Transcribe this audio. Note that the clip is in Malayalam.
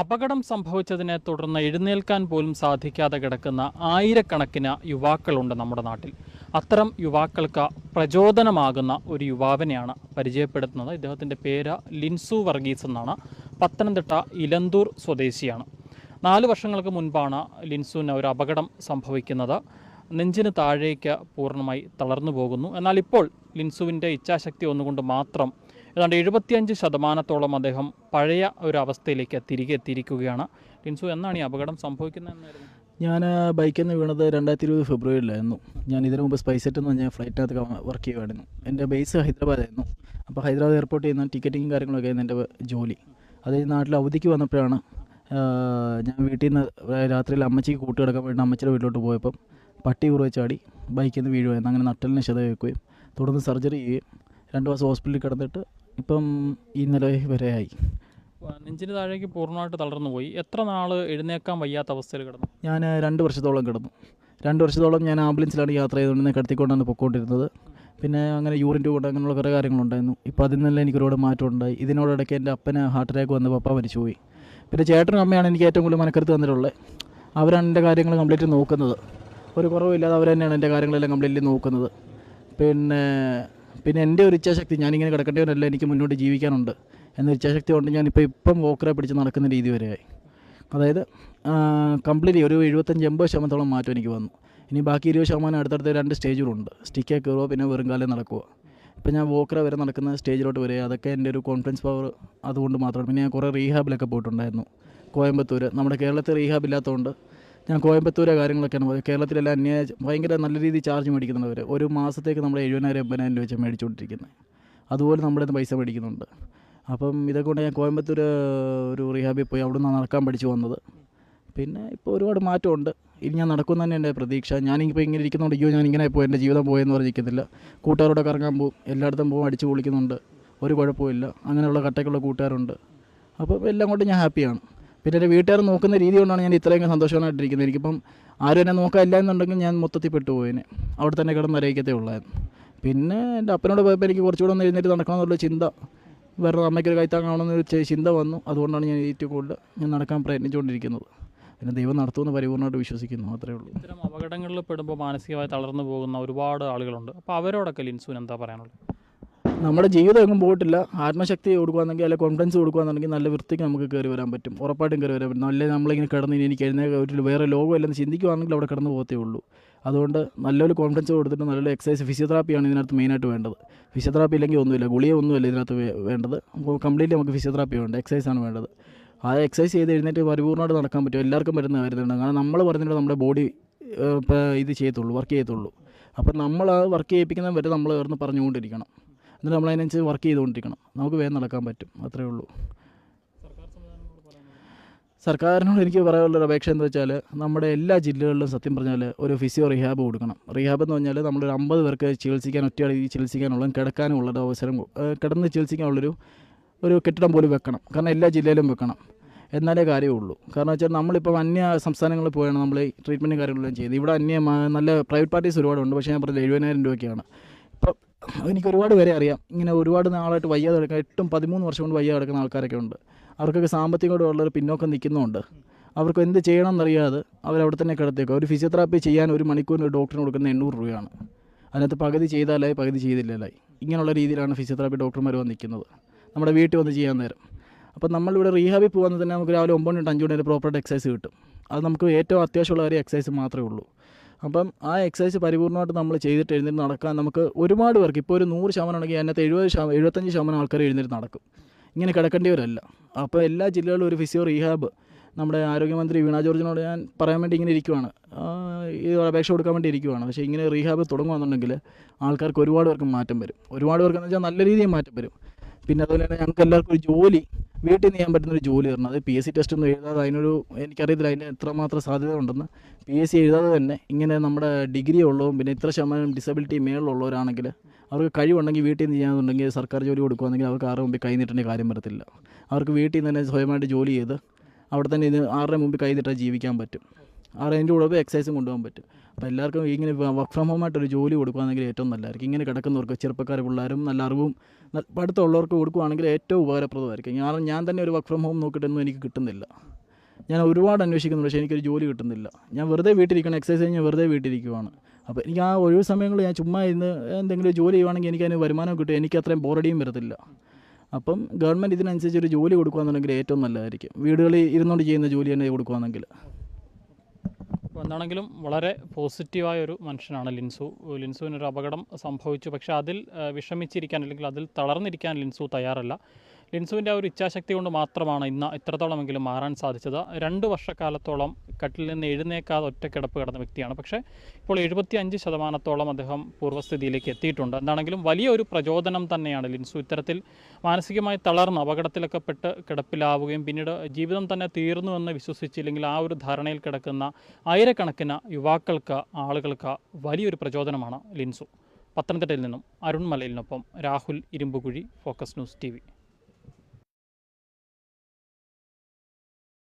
അപകടം സംഭവിച്ചതിനെ തുടർന്ന് എഴുന്നേൽക്കാൻ പോലും സാധിക്കാതെ കിടക്കുന്ന ആയിരക്കണക്കിന് യുവാക്കളുണ്ട് നമ്മുടെ നാട്ടിൽ. അത്തരം യുവാക്കൾക്ക് പ്രചോദനമാകുന്ന ഒരു യുവാവിനെയാണ് പരിചയപ്പെടുത്തുന്നത്. ഇദ്ദേഹത്തിന്റെ പേര് ലിൻസു വർഗീസ് എന്നാണ്. പത്തനംതിട്ട ഇലന്തൂർ സ്വദേശിയാണ്. നാല് വർഷങ്ങൾക്ക് മുൻപാണ് ലിൻസുവിന് ഒരു അപകടം സംഭവിക്കുന്നത്. നെഞ്ചിന് താഴേക്ക് പൂർണമായി തളർന്നു പോകുന്നു. എന്നാൽ ഇപ്പോൾ ലിൻസുവിന്റെ ഇച്ഛാശക്തി ഒന്നുകൊണ്ട് മാത്രം ഏതാണ്ട് എഴുപത്തിയഞ്ച് ശതമാനത്തോളം അദ്ദേഹം പഴയ ഒരു അവസ്ഥയിലേക്ക് തിരികെ എത്തിയിരിക്കുകയാണ്. ലിൻസു എന്നാണ് ഈ അപകടം സംഭവിക്കുന്നതെന്നായിരുന്നു? ഞാൻ ബൈക്കിൽ നിന്ന് വീണത് രണ്ടായിരത്തി ഇരുപത് ഫെബ്രുവരിയിലായിരുന്നു. ഞാൻ ഇതിനു മുമ്പ് സ്പൈസെറ്റ് എന്ന് പറഞ്ഞ ഫ്ലൈറ്റിനകത്ത് വർക്ക് ചെയ്യുമായിരുന്നു. എന്റെ ബേസ് ഹൈദരാബാദായിരുന്നു അപ്പോൾ ഹൈദരാബാദ് എയർപോർട്ടിൽ നിന്ന് ടിക്കറ്റിങ്ങും കാര്യങ്ങളൊക്കെ ആയിരുന്നു എന്റെ ജോലി. അത് നാട്ടിൽ അവധിക്ക് വന്നപ്പോഴാണ് ഞാൻ വീട്ടിൽ നിന്ന് രാത്രിയിൽ അമ്മച്ചിക്ക് കൂട്ടി കിടക്കാൻ വേണ്ടി അമ്മച്ചിയുടെ വീട്ടിലോട്ട് പോയപ്പം പട്ടി കുറവ് ചാടി ബൈക്കിൽ നിന്ന് വീഴുമായിരുന്നു അങ്ങനെ നട്ടലിന് ക്ഷത വെക്കുകയും തുടർന്ന് സർജറി ചെയ്യുകയും രണ്ട് മാസം ഹോസ്പിറ്റലിൽ കിടന്നിട്ട് ഇപ്പം ഇന്നലെ വരെ ആയി. നെഞ്ചിന് താഴേക്ക് പൂർണമായിട്ട് തളർന്നു പോയി. എത്ര നാൾ എഴുന്നേക്കാൻ വയ്യാത്ത അവസ്ഥയിൽ കിടന്നു? ഞാൻ രണ്ട് വർഷത്തോളം കിടന്നു. രണ്ട് വർഷത്തോളം ഞാൻ ആംബുലൻസിലാണ് യാത്ര ചെയ്തുകൊണ്ട് കിടത്തിക്കൊണ്ടാണ് പൊയ്ക്കൊണ്ടിരുന്നത് പിന്നെ അങ്ങനെ യൂറിൻ ട്യൂബ് ഉണ്ട് അങ്ങനെയുള്ള കുറേ കാര്യങ്ങളുണ്ടായിരുന്നു. ഇപ്പോൾ അതിൽ നിന്നെല്ലാം എനിക്ക് ഒരുപാട് മാറ്റം ഉണ്ടായി. ഇതിനോടിടയ്ക്ക് എന്റെ അപ്പന് ഹാർട്ട് അറ്റാക്ക് വന്ന് പപ്പ മരിച്ചുപോയി. പിന്നെ ചേട്ടനും അമ്മയാണ് എനിക്ക് ഏറ്റവും കൂടുതൽ മനക്കരുത്ത് തന്നിട്ടുള്ളത്. അവരാണ് എന്റെ കാര്യങ്ങൾ കംപ്ലീറ്റ് നോക്കുന്നത്. ഒരു കുറവില്ലാതെ അവർ തന്നെയാണ് എന്റെ കാര്യങ്ങളെല്ലാം കംപ്ലീറ്റ്ലി നോക്കുന്നത്. പിന്നെ പിന്നെ എന്റെ ഒരു ഇച്ഛാശക്തി ഞാനിങ്ങനെ കിടക്കേണ്ടവരല്ല എനിക്ക് മുന്നോട്ട് ജീവിക്കാനുണ്ട് എന്ന ഇച്ഛാശക്തി കൊണ്ട് ഞാനിപ്പോൾ ഇപ്പം വോക്കറെ പിടിച്ച് നടക്കുന്ന രീതി വരെയായി. അതായത് കംപ്ലീറ്റ്ലി ഒരു എഴുപത്തഞ്ച് എൺപത് ശതമാനത്തോളം മാറ്റം എനിക്ക് വന്നു. ഇനി ബാക്കി ഇരുപത് ശതമാനം അടുത്തടുത്ത് രണ്ട് സ്റ്റേജുകളുണ്ട് സ്റ്റിക്കേ കയറുക പിന്നെ വെറും കാലം നടക്കുക. ഇപ്പം ഞാൻ വോക്കറെ വരെ നടക്കുന്ന സ്റ്റേജിലോട്ട് വരിക അതൊക്കെ എന്റെ ഒരു കോൺഫിഡൻസ് പവർ അതുകൊണ്ട് മാത്രമാണ്. പിന്നെ ഞാൻ കുറേ റീഹാബിലൊക്കെ പോയിട്ടുണ്ടായിരുന്നു. കോയമ്പത്തൂർ നമ്മുടെ കേരളത്തിൽ റീഹാബ് ഇല്ലാത്തതുകൊണ്ട് ഞാൻ കോയമ്പത്തൂരെ കാര്യങ്ങളൊക്കെയാണ്. പോയത് കേരളത്തിലെല്ലാം അന്യ ഭയങ്കര നല്ല രീതിയിൽ ചാർജ് മേടിക്കുന്നുണ്ട് അവർ ഒരു മാസത്തേക്ക് നമ്മൾ എഴുപതിനായിരം എൺപതിനായിരം രൂപ വെച്ച് മേടിച്ചുകൊണ്ടിരിക്കുന്നത് അതുപോലെ നമ്മുടെ നിന്ന് പൈസ മേടിക്കുന്നുണ്ട്. അപ്പം ഇതൊക്കെ കൊണ്ട് ഞാൻ കോയമ്പത്തൂർ ഒരു റീഹാബിൽ പോയി അവിടെ നിന്ന് നടക്കാൻ പഠിച്ചു വന്നത്. പിന്നെ ഇപ്പോൾ ഒരുപാട് മാറ്റമുണ്ട്. ഇനി ഞാൻ നടക്കും തന്നെ എന്റെ പ്രതീക്ഷ. ഞാനിപ്പോൾ ഇങ്ങനെ ഇരിക്കുന്നുണ്ട്. അയ്യോ ഞാൻ ഇങ്ങനെ പോയി എന്റെ ജീവിതം പോയെന്ന് പറഞ്ഞിരിക്കുന്നില്ല കൂട്ടുകാരോടെ കറങ്ങാൻ പോകും. എല്ലായിടത്തും പോകും അടിച്ചു പൊളിക്കുന്നുണ്ട്. ഒരു കുഴപ്പമില്ല അങ്ങനെയുള്ള കട്ടയ്ക്കുള്ള കൂട്ടുകാരുണ്ട്. അപ്പോൾ എല്ലാം കൊണ്ട് ഞാൻ ഹാപ്പിയാണ് പിന്നെ എന്റെ വീട്ടുകാർ നോക്കുന്ന രീതി കൊണ്ടാണ് ഞാൻ ഇത്രയും സന്തോഷമായിട്ടിരിക്കുന്നത് എനിക്കിപ്പം ആരും എന്നെ നോക്കാനില്ല എന്നുണ്ടെങ്കിൽ ഞാൻ മൊത്തത്തിൽ പെട്ടുപോയേനെ. അവിടെ തന്നെ കിടന്ന് അറിയിക്കത്തേ ഉള്ളായിരുന്നു. പിന്നെ എന്റെ അപ്പനോട് പോയപ്പോൾ എനിക്ക് കുറച്ചുകൂടെ ഒന്ന് എഴുന്നേറ്റ് നടക്കണമെന്നുള്ള ചിന്ത വേറെ അമ്മയ്ക്കൊരു ഒരു ചിന്ത വന്നു. അതുകൊണ്ടാണ് ഞാൻ ഏറ്റവും കൂടുതൽ ഞാൻ നടക്കാൻ പ്രയത്നിച്ചുകൊണ്ടിരിക്കുന്നത്. പിന്നെ ദൈവം നടത്തുമെന്ന് പരിപൂർണമായിട്ട് വിശ്വസിക്കുന്നു അത്രേ ഉള്ളൂ. ഇത്തരം അപകടങ്ങളിൽ പെടുമ്പോൾ മാനസികമായി തളർന്നു പോകുന്ന ഒരുപാട് ആളുകളുണ്ട്. അപ്പോൾ അവരോടൊക്കെ ലിൻസുവിന് എന്താ പറയാനുള്ളത്? നമ്മുടെ ജീവിതം എങ്ങും പോയിട്ടില്ല. ആത്മശക്തി കൊടുക്കുകയാണെങ്കിൽ അല്ലെങ്കിൽ കോൺഫിഡൻസ് കൊടുക്കുകയാണെന്നുണ്ടെങ്കിൽ നല്ല വൃത്തിക്ക് നമുക്ക് കയറി വരാൻ പറ്റും. ഉറപ്പായിട്ടും കയറി വരാൻ പറ്റും. അല്ലെങ്കിൽ നമ്മളിങ്ങനെ കിടന്ന് ഇനി എനിക്ക് എഴുന്നേ ഒരു വേറെ ലോകമല്ലെന്ന് ചിന്തിക്കുകയാണെങ്കിൽ അവിടെ കിടന്ന് പോകത്തേ ഉള്ളൂ. അതുകൊണ്ട് നല്ലൊരു കോൺഫിഡൻസ് കൊടുത്തിട്ട് നല്ലൊരു എക്സസൈസ് ഫിസിയോതെറാപ്പിയാണ് ഇതിനകത്ത് മെയിനായിട്ട് വേണ്ടത്. ഫിസിയോതെറാപ്പി ഇല്ലെങ്കിൽ ഒന്നുമില്ല. ഗുളിക ഒന്നുമില്ല ഇതിനകത്ത് വേണ്ടത്. കംപ്ലീറ്റ്ലി നമുക്ക് ഫിസിയോതെറാപ്പി വേണ്ട. എക്സസൈസ് ആണ് വേണ്ടത്. ആ എക്സസൈസ് ചെയ്ത് എഴുന്നേറ്റ് പരിപൂർണമായിട്ട് നടക്കാൻ പറ്റും. എല്ലാവർക്കും വരുന്ന കാര്യമാണ് കാരണം നമ്മൾ പറഞ്ഞിട്ട് നമ്മുടെ ബോഡി ഇത് ചെയ്യത്തുള്ളൂ. വർക്ക് ചെയ്യത്തുള്ളൂ. അപ്പം നമ്മൾ ആ വർക്ക് ചെയ്യിപ്പിക്കുന്ന വരെ നമ്മൾ ഇവിടുന്ന് പറഞ്ഞുകൊണ്ടിരിക്കണം. എന്നിട്ട് നമ്മൾ അതിനനുസരിച്ച് വർക്ക് ചെയ്തുകൊണ്ടിരിക്കണം. നമുക്ക് വേഗം നടക്കാൻ പറ്റും. അത്രേ ഉള്ളൂ. സർക്കാരിനോട് എനിക്ക് പറയാനുള്ളൊരു അപേക്ഷ എന്ന് വെച്ചാൽ നമ്മുടെ എല്ലാ ജില്ലകളിലും സത്യം പറഞ്ഞാൽ ഒരു ഫിസിയോ റിഹാബ് കൊടുക്കണം. റിഹാബ് എന്ന് പറഞ്ഞാൽ നമ്മളൊരു അമ്പത് പേർക്ക് ചികിത്സിക്കാൻ ഒറ്റയാൾ ഈ ചികിത്സിക്കാനുള്ള കിടക്കാനുള്ള ഒരു അവസരം കിടന്ന് ചികിത്സിക്കാനുള്ളൊരു ഒരു കെട്ടിടം പോലും വെക്കണം. കാരണം എല്ലാ ജില്ലയിലും വെക്കണം. എന്നാലേ കാര്യമുള്ളൂ. കാരണം വെച്ചാൽ നമ്മളിപ്പോൾ അന്യ സംസ്ഥാനങ്ങളിൽ പോയാണ് നമ്മൾ ട്രീറ്റ്മെന്റും കാര്യങ്ങളെല്ലാം ചെയ്യുന്നത്. ഇവിടെ അന്യ നല്ല പ്രൈവറ്റ് പാർട്ടീസ് ഒരുപാടുണ്ട്. പക്ഷേ ഞാൻ പറഞ്ഞത് എഴുപതിനായിരം രൂപയ്ക്കാണ്. ഇപ്പം എനിക്ക് ഒരുപാട് പേരെ അറിയാം. ഇങ്ങനെ ഒരുപാട് നാളായിട്ട് വയ്യാതെ കിടക്കുന്ന എട്ടും പതിമൂന്ന് വർഷം കൊണ്ട് വയ്യാതെ കിടക്കുന്ന ആൾക്കാരൊക്കെ ഉണ്ട്. അവർക്കൊക്കെ സാമ്പത്തികമായിട്ടുള്ളൊരു പിന്നോക്കം നിൽക്കുന്നുണ്ട് അവർക്ക് എന്ത് ചെയ്യണം എന്നറിയാതെ അവരവിടെ തന്നെ കിടത്തേക്കും. ഒരു ഫിസിയോതെറാപ്പി ചെയ്യാൻ ഒരു മണിക്കൂറിന് ഒരു ഡോക്ടറിന് കൊടുക്കുന്ന എണ്ണൂറ് രൂപയാണ്. അതിനകത്ത് പകുതി ചെയ്താലായി പകുതി ചെയ്തില്ലല്ലായി ഇങ്ങനെയുള്ള രീതിയിലാണ് ഫിസിയോതെറാപ്പി ഡോക്ടർമാർ വന്ന് നിൽക്കുന്നത്. നമ്മുടെ വീട്ടിൽ വന്ന് ചെയ്യാൻ നേരം. അപ്പോൾ നമ്മളിവിടെ റീഹാബിൽ പോകുന്നത് തന്നെ നമുക്ക് രാവിലെ ഒമ്പത് തൊട്ട് അഞ്ച് മണി വരെ പ്രോപ്പറായിട്ട് എക്സസൈസ് കിട്ടും. അത് നമുക്ക് ഏറ്റവും അത്യാവശ്യമുള്ള കാര്യം എക്സസൈസ് മാത്രമേ ഉള്ളൂ. അപ്പം ആ എക്സസൈസ് പരിപൂർണമായിട്ട് നമ്മൾ ചെയ്തിട്ട് എഴുന്നേറ്റ് നടക്കാൻ നമുക്ക് ഒരുപാട് പേർക്ക് ഇപ്പോൾ ഒരു നൂറ് ശതമാനം ഉണ്ടെങ്കിൽ അതിനകത്ത് എഴുപത് ശതമാനം എഴുപത്തഞ്ച് ശതമാനം ആൾക്കാർ എഴുന്നേറ്റ് നടക്കും. ഇങ്ങനെ കിടക്കേണ്ടിയവരല്ല. അപ്പോൾ എല്ലാ ജില്ലകളിലും ഒരു ഫിസിയോ റീഹാബ് നമ്മുടെ ആരോഗ്യമന്ത്രി വീണ ജോർജിനോട് ഞാൻ പറയാൻ വേണ്ടി ഇങ്ങനെ ഇരിക്കുവാണ്. ഈ അപേക്ഷ കൊടുക്കാൻ വേണ്ടി ഇരിക്കുവാണ്. പക്ഷേ ഇങ്ങനെ റീഹാബ് തുടങ്ങുകയാണെന്നുണ്ടെങ്കിൽ ആൾക്കാർക്ക് ഒരുപാട് പേർക്ക് മാറ്റം വരും. ഒരുപാട് പേർക്ക് എന്ന് വെച്ചാൽ നല്ല രീതിയിൽ മാറ്റം വരും. പിന്നെ അതുപോലെ തന്നെ ഞങ്ങൾക്ക് എല്ലാവർക്കും ഒരു ജോലി വീട്ടിൽ നിന്ന് ചെയ്യാൻ പറ്റുന്ന ഒരു ജോലി തരണം. അത് പി എസ് സി ടെസ്റ്റ് ഒന്നും എഴുതാതെ അതിനൊരു എനിക്കറിയത്തില്ല അതിന് എത്രമാത്രം സാധ്യത ഉണ്ടെന്ന്. പി എസ് സി എഴുതാതെ തന്നെ ഇങ്ങനെ നമ്മുടെ ഡിഗ്രി ഉള്ളതും പിന്നെ ഇത്ര ശതമാനം ഡിസബിലിറ്റി മേളിലുള്ളവരാണെങ്കിൽ അവർക്ക് കഴിവുണ്ടെങ്കിൽ വീട്ടിൽ നിന്ന് ചെയ്യാന്നുണ്ടെങ്കിൽ സർക്കാർ ജോലി കൊടുക്കുകയാണെങ്കിൽ അവർക്ക് ആരുടെ മുമ്പിൽ കൈ നീട്ടേണ്ട കാര്യം വരത്തില്ല. അവർക്ക് വീട്ടിൽ നിന്ന് തന്നെ സ്വയമായിട്ട് ജോലി ചെയ്ത് അവിടെ തന്നെ ഇത് ആരുടെ മുമ്പിൽ കൈ നീട്ടാൻ ജീവിക്കാൻ പറ്റും. ആ റേഞ്ച് കൂടെ എക്സസൈസും കൊണ്ടുപോകാൻ പറ്റും. അപ്പോൾ എല്ലാവർക്കും ഇങ്ങനെ വർക്ക് ഫ്രം ഹോം ആയിട്ട് ഒരു ജോലി കൊടുക്കുകയാണെങ്കിൽ ഏറ്റവും നല്ലതായിരിക്കും. ഇങ്ങനെ കിടക്കുന്നവർക്ക് ചെറുപ്പക്കാർ പിള്ളേരും നല്ല അറിവും പഠിത്തമുള്ളവർക്ക് കൊടുക്കുകയാണെങ്കിൽ ഏറ്റവും ഉപകാരപ്രദമായിരിക്കും. ഞാൻ ഞാൻ തന്നെ ഒരു വർക്ക് ഫ്രം ഹോം നോക്കിയിട്ടൊന്നും എനിക്ക് കിട്ടുന്നില്ല. ഞാൻ ഒരുപാട് അന്വേഷിക്കുന്നു പക്ഷേ എനിക്കൊരു ജോലി കിട്ടുന്നില്ല. ഞാൻ വെറുതെ വീട്ടിലിരിക്കണം എക്സസൈസ് കഴിഞ്ഞ് വെറുതെ വീട്ടിലിരിക്കുവാണ്. അപ്പോൾ എനിക്ക് ആ ഒഴിവ് സമയങ്ങളിൽ ഞാൻ ചുമ്മാ ഇന്ന് എന്തെങ്കിലും ജോലി ചെയ്യുവാണെങ്കിൽ എനിക്ക് അതിന് വരുമാനം കിട്ടും എനിക്ക് അത്രയും ബോറടിയും വരത്തില്ല. അപ്പം ഗവൺമെന്റ് ഇതിനനുസരിച്ച് ഒരു ജോലി കൊടുക്കുകയാണെന്നുണ്ടെങ്കിൽ ഏറ്റവും നല്ലതായിരിക്കും. വീടുകളിൽ ഇരുന്നുകൊണ്ട് ചെയ്യുന്ന ജോലി തന്നെ കൊടുക്കുകയാണെങ്കിൽ എന്താണെങ്കിലും വളരെ പോസിറ്റീവായ ഒരു മനുഷ്യനാണ് ലിൻസു. ലിൻസുവിനൊരു അപകടം സംഭവിച്ചു. പക്ഷേ അതിൽ വിഷമിച്ചിരിക്കാൻ അല്ലെങ്കിൽ അതിൽ തളർന്നിരിക്കാൻ ലിൻസു തയ്യാറല്ല. ലിൻസുവിന്റെ ഒരു ഇച്ഛാശക്തി കൊണ്ട് മാത്രമാണ് ഇന്ന് ഇത്രത്തോളമെങ്കിലും മാറാൻ സാധിച്ചത്. രണ്ട് വർഷക്കാലത്തോളം കട്ടിൽ നിന്ന് എഴുന്നേക്കാതെ ഒറ്റക്കിടപ്പ് കിടന്ന വ്യക്തിയാണ്. പക്ഷേ ഇപ്പോൾ എഴുപത്തി അഞ്ച് ശതമാനത്തോളം അദ്ദേഹം പൂർവസ്ഥിതിയിലേക്ക് എത്തിയിട്ടുണ്ട്. എന്താണെങ്കിലും വലിയൊരു പ്രചോദനം തന്നെയാണ് ലിൻസു. ഇത്തരത്തിൽ മാനസികമായി തളർന്ന് അപകടത്തിലൊക്കെ പെട്ട് കിടപ്പിലാവുകയും പിന്നീട് ജീവിതം തന്നെ തീർന്നു എന്ന് വിശ്വസിച്ചില്ലെങ്കിൽ ആ ഒരു ധാരണയിൽ കിടക്കുന്ന ആയിരക്കണക്കിന് യുവാക്കൾക്ക് ആളുകൾക്ക് വലിയൊരു പ്രചോദനമാണ് ലിൻസു. പത്തനംതിട്ടയിൽ നിന്നും Arun മലയിലിനൊപ്പം Rahul Irumbukuzhi focus news T